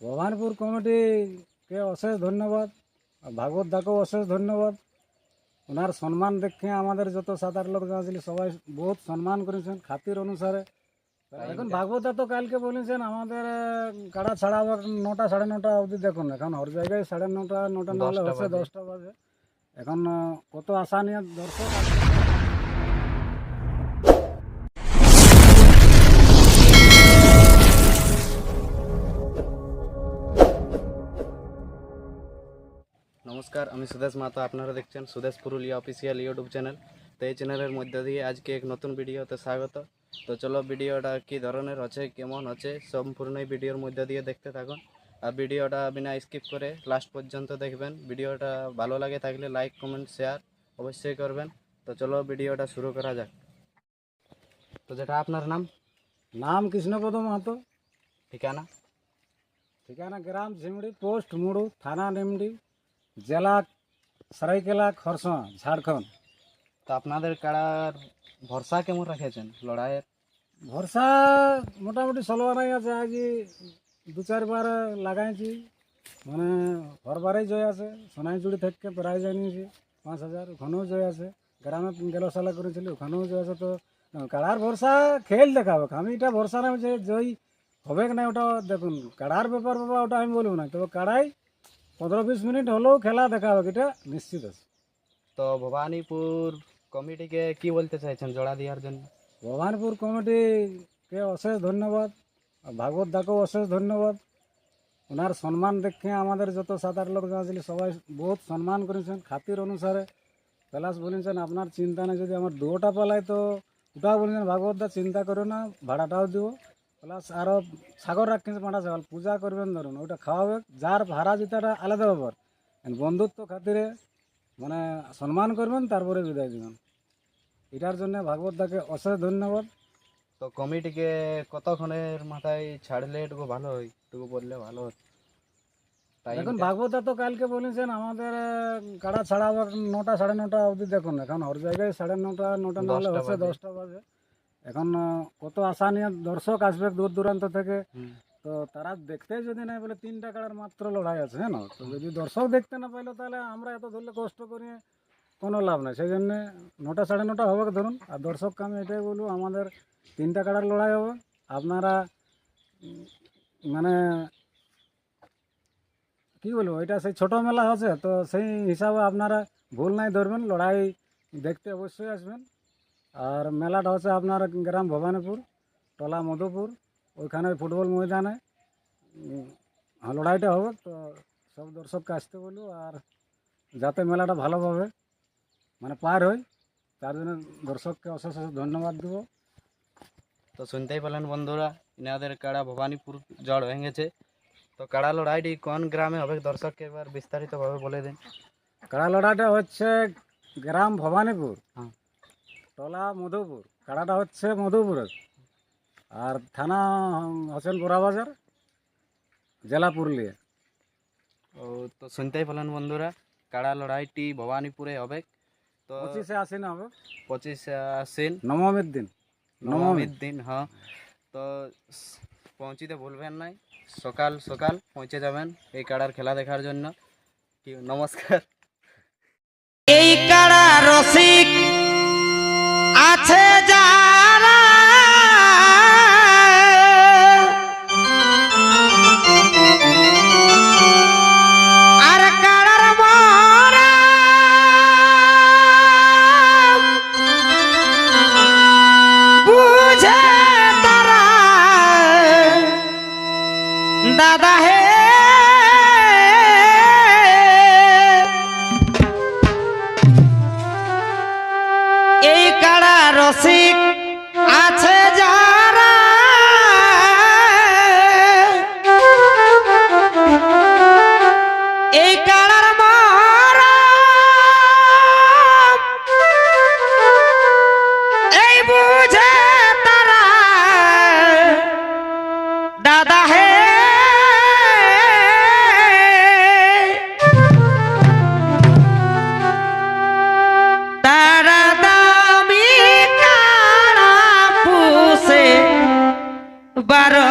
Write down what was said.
ভবানীপুর কমিটিকে অশেষ ধন্যবাদ ভাগবত দাকেও অশেষ ধন্যবাদ। ওনার সম্মান দেখে আমাদের যত সাত আট লোক ছিল সবাই বহুত সম্মান করেছেন খাতির অনুসারে। এখন ভাগবত দা তো কালকে বলেছেন আমাদের কাড়া ছাড়া আবার নটা সাড়ে নটা অবধি দেখুন। এখন ওর জায়গায় সাড়ে নটা নটা না হলে দশটা হচ্ছে বাজে। দশটা বাজে। এখন কত আশা নিয়ে দর্শক আমি সুদেশ মাতো আপনারা দেখছেন Sudesh Purulia official YouTube channel তো এই চ্যানেলের মধ্যে দিয়ে আজকে এক নতুন ভিডিওতে স্বাগত। তো চলো ভিডিওটা কি ধরনের আছে কেমন আছে সম্পূর্ণ এই ভিডিওর মধ্যে দিয়ে দেখতে থাকুন। আর ভিডিওটা বিনা স্কিপ করে লাস্ট পর্যন্ত দেখবেন। ভিডিওটা ভালো লাগে থাকলে লাইক কমেন্ট শেয়ার অবশ্যই করবেন। তো চলো ভিডিওটা শুরু করা যাক। তো যেটা আপনার নাম? নাম কৃষ্ণপদ মাহাতো। ঠিকানা? ঠিকানা গ্রাম ঝিমড়ি পোস্ট মুড়ু থানা নিমডি। জেলা সরাইকেলা খরসোয়া ঝাড়খণ্ড। তো আপনাদের কাড়ার ভরসা কেমন রেখেছেন লড়াইয়ের? ভরসা মোটামুটি সলবারাই আছে আজ দু চারবার লাগাইছি। মানে হরবারেই জয় আছে সোনাইচুড়ি থেকে প্রাইজ আনিয়েছি পাঁচ হাজার ওখানেও জয় আছে। গ্রামে গেল সালা করেছিল ওখানেও জয় আছে। তো কাড়ার ভরসা খেল দেখাবে। আমি এটা ভরসা না যে জয় হবে কি না ওটা দেখুন। কাড়ার ব্যাপার বাবা ওটা আমি বলব না। তবে কাড়াই পনেরো বিশ মিনিট হলেও খেলা দেখাবে এটা নিশ্চিত আছে। তো ভবানীপুর কমিটিকে কি বলতে চাইছেন জোড়া দেওয়ার জন্য? ভবানীপুর কমিটিকে অশেষ ধন্যবাদ ভাগবত দাকেও অশেষ ধন্যবাদ। ওনার সম্মান দেখে আমাদের যত সাত আট লোক ছিল সবাই বহুত সম্মান করেছেন। খাতির অনুসারে প্লাস বলেছেন আপনার চিন্তা নেই যদি আমার দুটা পালায় তো ওটাও বলেছেন ভাগবত দা চিন্তা করো না ভাড়াটাও দিব প্লাস আরও সাগর রাখছেন পাঁটা ছাগল পূজা করবেন ধরুন ওটা খাওয়াবে। যার ভাড়া যেটা আলাদা ব্যাপার। বন্ধুত্ব খাতিরে মানে সম্মান করবেন তারপরে বিদায় দেবেন। এটার জন্য ভাগবত দাকে অশেষ ধন্যবাদ। তো কমিটিকে কতক্ষণের মাথায় ছাড়লে একটু ভালো হয়? একটু বললে ভালো হতো এখন ভাগবত দা তো কালকে বলেছেন আমাদের কাড়া ছাড়া নটা সাড়ে নটা অবধি দেখুন। এখন ওর জায়গায় সাড়ে নটা নটা না হলে হচ্ছে দশটা বাজে। এখন কত আশা নিয়ে দর্শক আসবে দূর দূরান্ত থেকে। তো তারা দেখতে যদি নাই বলে তিনটা কাড়ার মাত্র লড়াই আছে হ্যাঁ না? তো যদি দর্শক দেখতে না পাইলো তাহলে আমরা এত ধরলে কষ্ট করে কোনো লাভ নাই। সেই জন্যে নটা সাড়ে নটা হবে ধরুন। আর দর্শককে আমি এটাই বলব আমাদের তিনটা কাড়ার লড়াই হবে। আপনারা মানে কি বলব এটা সেই ছোট মেলা আছে তো সেই হিসাবে আপনারা ভুল নাই ধরবেন। লড়াই দেখতে অবশ্যই আসবেন। আর মেলাটা হচ্ছে আপনার গ্রাম ভবানীপুর টলা মধুপুর ওইখানে ফুটবল ময়দানে। হ্যাঁ, লড়াইটা হবে তো সব দর্শককে আসতে বলব আর যাতে মেলাটা ভালোভাবে মানে পার হয় তার জন্য দর্শককে অশেষ অশেষ ধন্যবাদ দেবো। তো শুনতেই পেলেন বন্ধুরা ইনাদের কাড়া ভবানীপুর জড় ভেঙেছে। তো কাড়া লড়াইটি কোন গ্রামে হবে দর্শককে এবার বিস্তারিতভাবে বলে দিন। কাড়া লড়াইটা হচ্ছে গ্রাম ভবানীপুর। হ্যাঁ। টলা মধুপুর কাড়াটা হচ্ছে মধুপুরে আর থানা হোসেন বাজার জেলা পুরুলিয়া। ও তো শুনতেই পেলেন বন্ধুরা কাড়া লড়াইটি ভবানীপুরে হবে। তো পঁচিশে আসেন হবে। পঁচিশে আশ্বিন। নবমীর দিন। নবমীর দিন হ্যাঁ। তো পৌঁছিতে ভুলবেন নাই। সকাল সকাল পৌঁছে যাবেন এই কাড়ার খেলা দেখার জন্য। নমস্কার। এই কারা রসিক আছে যারা আর কারার মরা বুঝে তারা দাদা হে baru